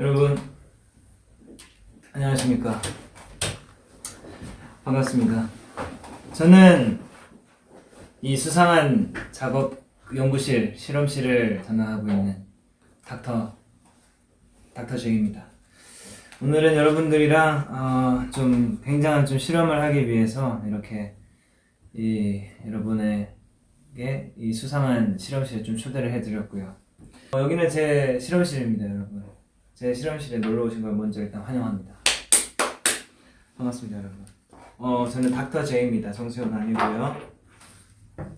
여러분 안녕하십니까? 반갑습니다. 저는 이 수상한 작업 연구실 실험실을 담당하고 있는 닥터 닥터 제이입니다. 오늘은 여러분들이랑 어, 좀 굉장한 좀 실험을 하기 위해서 이렇게 이 여러분에게 이 수상한 실험실에 좀 초대를 해드렸고요. 어, 여기는 제 실험실입니다 여러분 제 실험실에 놀러 오신 걸 먼저 일단 환영합니다. 반갑습니다, 여러분. 어, 저는 닥터 제이입니다. 정세훈 아니고요.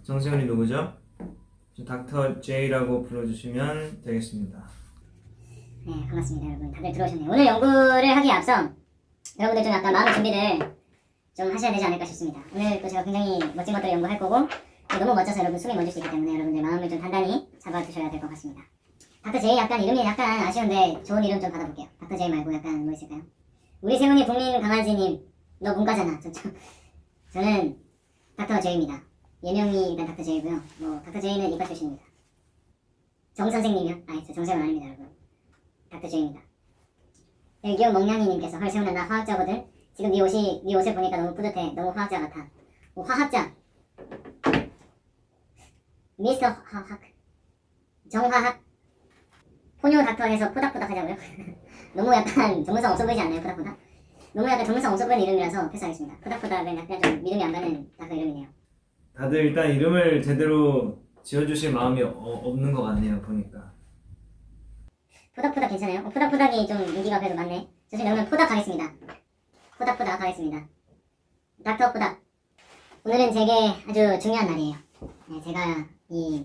정세훈이 누구죠? 저 닥터 제이라고 불러주시면 되겠습니다. 네, 반갑습니다, 여러분. 다들 들어오셨네요. 오늘 연구를 하기에 앞서 여러분들 좀 약간 마음의 준비를 좀 하셔야 되지 않을까 싶습니다. 오늘 또 제가 굉장히 멋진 것들을 연구할 거고 또 너무 멋져서 여러분 숨이 멎을 수 있기 때문에 여러분들 마음을 좀 단단히 잡아두셔야 될 것 같습니다. 닥터 제이 약간 이름이 약간 아쉬운데 좋은 이름 좀 받아볼게요. 닥터 제이 말고 약간 뭐 있을까요? 우리 세훈이 국민 강아지님, 너 문과잖아. 저, 저, 저는 닥터 제이입니다. 예명이 일단 닥터 제이고요. 뭐 닥터 제이는 이과 출신입니다. 정 선생님이요? 아니, 저 정세훈 아닙니다, 여러분. 닥터 제이입니다. 애기용 멍냥이님께서 헐 세훈아 나 화학자거든. 지금 네 옷이 네 옷을 보니까 너무 뿌듯해. 너무 화학자 같아. 뭐 화학자. 미스터 화학. 정화학. 포뇨 닥터에서 포닥포닥 하자고요. 너무 약간 전문성 없어 보이지 않나요? 포닥포닥? 너무 약간 전문성 없어 보이는 이름이라서 패스하겠습니다. 포닥포닥은 약간 좀 믿음이 안 가는 닥터 이름이네요. 다들 일단 이름을 제대로 지어주실 마음이 어, 없는 것 같네요, 보니까. 포닥포닥 괜찮아요? 어, 포닥포닥이 좀 인기가 그래도 많네. 저 지금 오늘 포닥 가겠습니다. 포닥포닥 가겠습니다. 닥터 포닥. 오늘은 제게 아주 중요한 날이에요. 네, 제가 이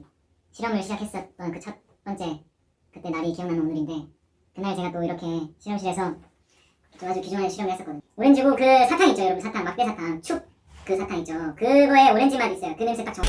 실험을 시작했었던 그 첫 번째 그때 날이 기억나는 오늘인데 그날 제가 또 이렇게 실험실에서 좀 아주 기존의 실험을 했었거든요. 오렌지고 그 사탕 있죠, 여러분 사탕 막대 사탕 축 그 사탕 있죠. 그거에 오렌지 맛 있어요. 그 냄새 딱 정.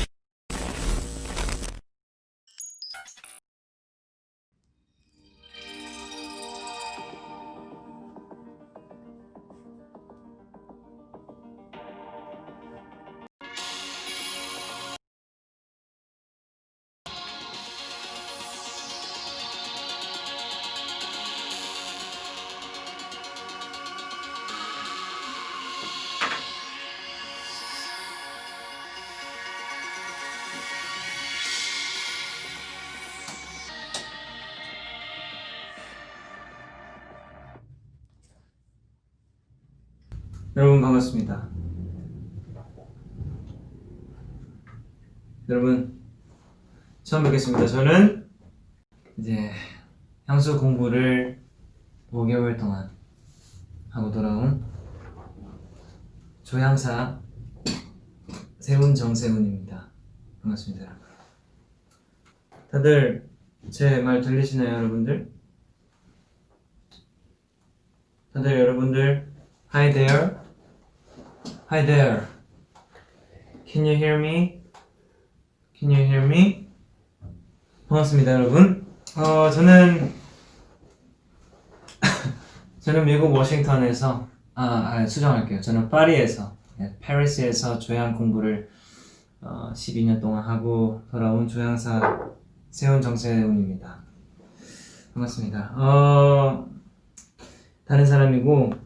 여러분 반갑습니다. 여러분 처음 뵙겠습니다. 저는 이제 향수 공부를 5개월 동안 하고 돌아온 조향사 세훈 정세훈입니다. 반갑습니다. 다들 제 말 들리시나요, 여러분들? 다들 여러분들 Hi there. Hi there. Can you hear me? Can you hear me? 반갑습니다, 여러분. 어, 저는 저는 미국 워싱턴에서 아, 아 수정할게요. 저는 파리에서 네, 파리스에서 조향 공부를 어, 12년 동안 하고 돌아온 조향사 세훈 정세훈입니다. 반갑습니다. 어, 다른 사람이고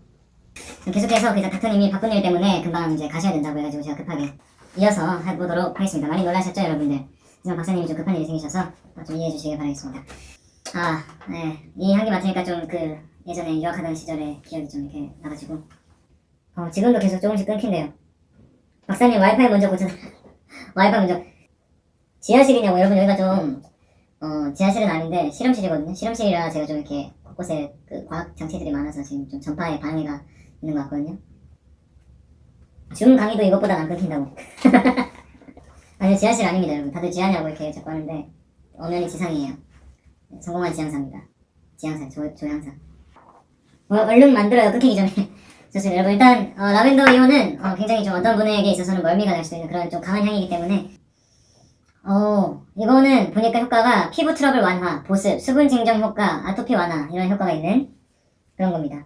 계속해서 그래서 닥터님이 바쁜 일 때문에 금방 이제 가셔야 된다고 해가지고 제가 급하게 이어서 해보도록 하겠습니다. 많이 놀라셨죠, 여러분들? 하지만 박사님이 좀 급한 일이 생기셔서 좀 이해해 주시길 바라겠습니다. 아, 네. 이 향기 맡으니까 좀 그 예전에 유학하던 시절의 기억이 좀 이렇게 나가지고 어, 지금도 계속 조금씩 끊긴대요. 박사님 와이파이 먼저 고쳐 와이파이 먼저 지하실이냐고 여러분 여기가 좀 어, 지하실은 아닌데 실험실이거든요. 실험실이라 제가 좀 이렇게 곳곳에 그 과학 장치들이 많아서 지금 좀 전파에 방해가 있는 것 같거든요. 줌 강의도 이것보다 안 끊긴다고. 아니 지하실 아닙니다, 여러분. 다들 지하냐고 이렇게 자꾸 하는데 엄연히 지상이에요. 네, 성공한 지향사입니다. 지향사, 조, 조향사. 어, 얼른 만들어요, 끊기기 전에. 좋습니다, 여러분. 일단 어, 라벤더 이온은 어, 굉장히 좀 어떤 분에게 있어서는 멀미가 날 수 있는 그런 좀 강한 향이기 때문에 어, 이거는 보니까 효과가 피부 트러블 완화, 보습, 수분 증정 효과, 아토피 완화 이런 효과가 있는 그런 겁니다.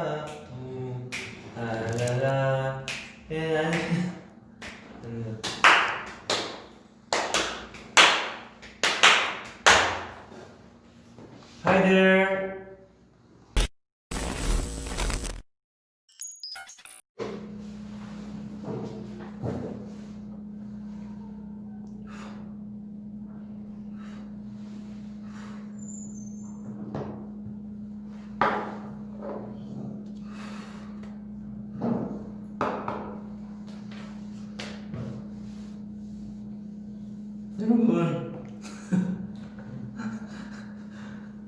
여러분.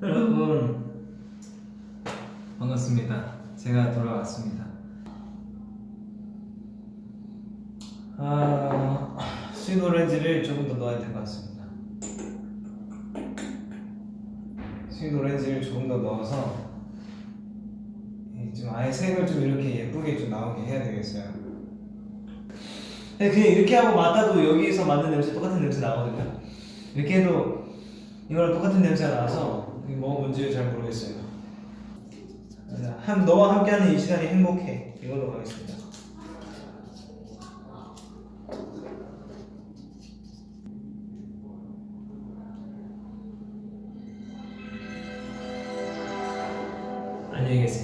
여러분. 반갑습니다. 제가 돌아왔습니다. 아 스윗 오렌지를 조금 더 넣어야 될 것 같습니다. 스윗 오렌지를 조금 더 넣어서 이좀 아예 색을 좀 이렇게 예쁘게 좀 나오게 해야 되겠어요 그냥 이렇게 하고 맡아도 여기서 맡는 냄새 똑같은 냄새 나거든요. 이렇게 해도 이거랑 똑같은 냄새가 나서 뭐가 뭔지 잘 모르겠어요. 자, 한 너와 함께하는 이 시간이 행복해. 이걸로 가겠습니다. 안녕히 계세요.